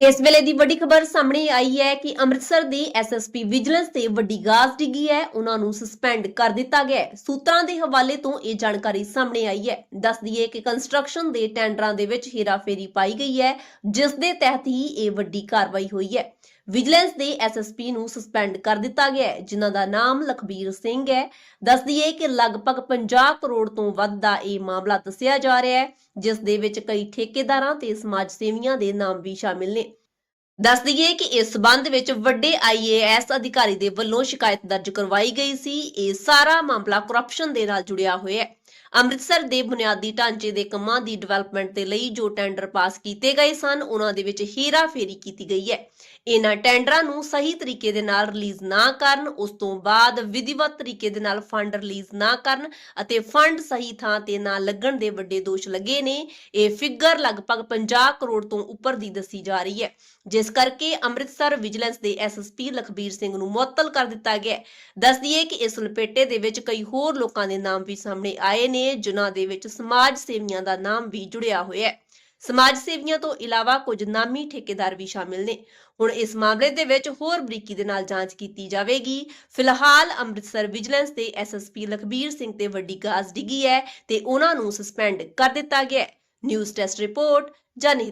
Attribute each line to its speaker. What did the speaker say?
Speaker 1: ਇਸ ਵੇਲੇ ਦੀ ਵੱਡੀ ਖਬਰ ਸਾਹਮਣੇ ਆਈ ਹੈ ਕਿ ਅੰਮ੍ਰਿਤਸਰ ਦੇ ਐਸਐਸਪੀ ਵਿਜੀਲੈਂਸ ਤੇ ਵੱਡੀ ਗਾਜ਼ ਡਿੱਗੀ ਹੈ। ਉਹਨਾਂ ਨੂੰ ਸਸਪੈਂਡ ਕਰ ਦਿੱਤਾ ਗਿਆ ਹੈ। ਸੂਤਰਾਂ ਦੇ ਹਵਾਲੇ ਤੋਂ ਇਹ ਜਾਣਕਾਰੀ ਸਾਹਮਣੇ ਆਈ ਹੈ। ਦੱਸ ਦਈਏ ਕਿ ਕੰਸਟਰਕਸ਼ਨ ਦੇ ਟੈਂਡਰਾਂ ਦੇ ਵਿੱਚ ਹੇਰਾਫੇਰੀ ਪਾਈ ਗਈ ਹੈ, ਜਿਸ ਦੇ ਤਹਿਤ ਹੀ ਇਹ ਵੱਡੀ ਕਾਰਵਾਈ ਹੋਈ ਹੈ। ਵਿਜੀਲੈਂਸ ਦੇ ਐਸਐਸਪੀ ਨੂੰ ਸਸਪੈਂਡ ਕਰ ਦਿੱਤਾ ਗਿਆ ਹੈ, ਜਿਨ੍ਹਾਂ ਦਾ ਨਾਮ ਲਖਬੀਰ ਸਿੰਘ ਹੈ। ਦੱਸ ਦਈਏ ਕਿ ਲਗਭਗ 50 ਕਰੋੜ ਤੋਂ ਵੱਧ ਦਾ ਇਹ ਮਾਮਲਾ ਦੱਸਿਆ ਜਾ ਰਿਹਾ ਹੈ, ਜਿਸ ਦੇ ਵਿੱਚ ਕਈ ਠੇਕੇਦਾਰਾਂ ਤੇ ਸਮਾਜ ਸੇਵੀਆਂ ਦੇ ਨਾਮ ਵੀ ਸ਼ਾਮਿਲ ਨੇ। ਦੱਸ ਦਈਏ ਕਿ ਇਸ ਸਬੰਧ ਵਿੱਚ ਵੱਡੇ ਆਈਏਐਸ ਅਧਿਕਾਰੀ ਦੇ ਵੱਲੋਂ ਸ਼ਿਕਾਇਤ ਦਰਜ ਕਰਵਾਈ ਗਈ ਸੀ। ਇਹ ਸਾਰਾ ਮਾਮਲਾ ਕਰਪਸ਼ਨ ਦੇ ਨਾਲ ਜੁੜਿਆ ਹੋਇਆ ਹੈ। ਅੰਮ੍ਰਿਤਸਰ ਦੇ ਬੁਨਿਆਦੀ ਢਾਂਚੇ ਦੇ ਕੰਮਾਂ ਦੀ ਡਿਵੈਲਪਮੈਂਟ ਦੇ ਲਈ ਜੋ ਟੈਂਡਰ ਪਾਸ ਕੀਤੇ ਗਏ ਸਨ, ਉਹਨਾਂ ਦੇ ਵਿੱਚ ਹੀਰਾ ਕੀਤੀ ਗਈ ਹੈ। ਇਹਨਾਂ ਟੈਂਡਰਾਂ ਨੂੰ ਸਹੀ ਤਰੀਕੇ ਦੇ ਨਾਲ ਰਿਲੀਜ਼ ਨਾ ਕਰਨ, ਉਸ ਤੋਂ ਬਾਅਦ ਵਿਧੀਵਤ ਤਰੀਕੇ ਦੇ ਨਾਲ ਫੰਡ ਰਿਲੀਜ਼ ਨਾ ਕਰਨ ਅਤੇ ਫੰਡ ਸਹੀ ਥਾਂ ਤੇ ਨਾ ਲੱਗਣ ਦੇ ਵੱਡੇ ਦੋਸ਼ ਲੱਗੇ ਨੇ, ਇਹ ਫਿਗਰ ਲਗਭਗ 50 ਕਰੋੜ ਤੋਂ ਉੱਪਰ ਦੀ ਦੱਸੀ ਜਾ ਰਹੀ ਹੈ। ਜਿਸ ਕਰਕੇ ਅੰਮ੍ਰਿਤਸਰ ਵਿਜੀਲੈਂਸ ਦੇ ਐਸਐਸਪੀ ਲਖਬੀਰ ਸਿੰਘ ਨੂੰ ਮੁਅੱਤਲ ਕਰ ਦਿੱਤਾ ਗਿਆ ਹੈ। ਦੱਸ ਦਈਏ ਕਿ ਇਸ ਲਪੇਟੇ ਦੇ ਵਿੱਚ ਕਈ ਹੋਰ ਲੋਕਾਂ ਦੇ ਨਾਮ ਵੀ ਸਾਹਮਣੇ ਆਏ ਨੇ, ਜਿਨ੍ਹਾਂ ਦੇ ਵਿੱਚ ਸਮਾਜ ਸੇਵੀਆਂ ਦਾ ਨਾਮ ਵੀ ਜੁੜਿਆ ਹੋਇਆ ਹੈ। ਸਮਾਜ ਸੇਵੀਆਂ ਤੋਂ ਇਲਾਵਾ ਕੁਝ ਨਾਮੀ ਠੇਕੇਦਾਰ ਵੀ ਸ਼ਾਮਿਲ ਨੇ। ਹੁਣ ਇਸ ਮਾਮਲੇ ਦੇ ਵਿੱਚ ਹੋਰ ਬਰੀਕੀ ਦੇ ਨਾਲ ਜਾਂਚ ਕੀਤੀ ਜਾਵੇਗੀ। ਫਿਲਹਾਲ ਅੰਮ੍ਰਿਤਸਰ ਵਿਜੀਲੈਂਸ ਦੇ ਐਸਐਸਪੀ ਲਖਬੀਰ ਸਿੰਘ ਤੇ ਵੱਡੀ ਗਾਜ਼ ਡਿੱਗੀ ਹੈ ਤੇ ਉਹਨਾਂ ਨੂੰ ਸਸਪੈਂਡ ਕਰ ਦਿੱਤਾ ਗਿਆ ਹੈ। ਨਿਊਜ਼ ਡੈਸਕ ਰਿਪੋਰਟ ਜਾਨੀ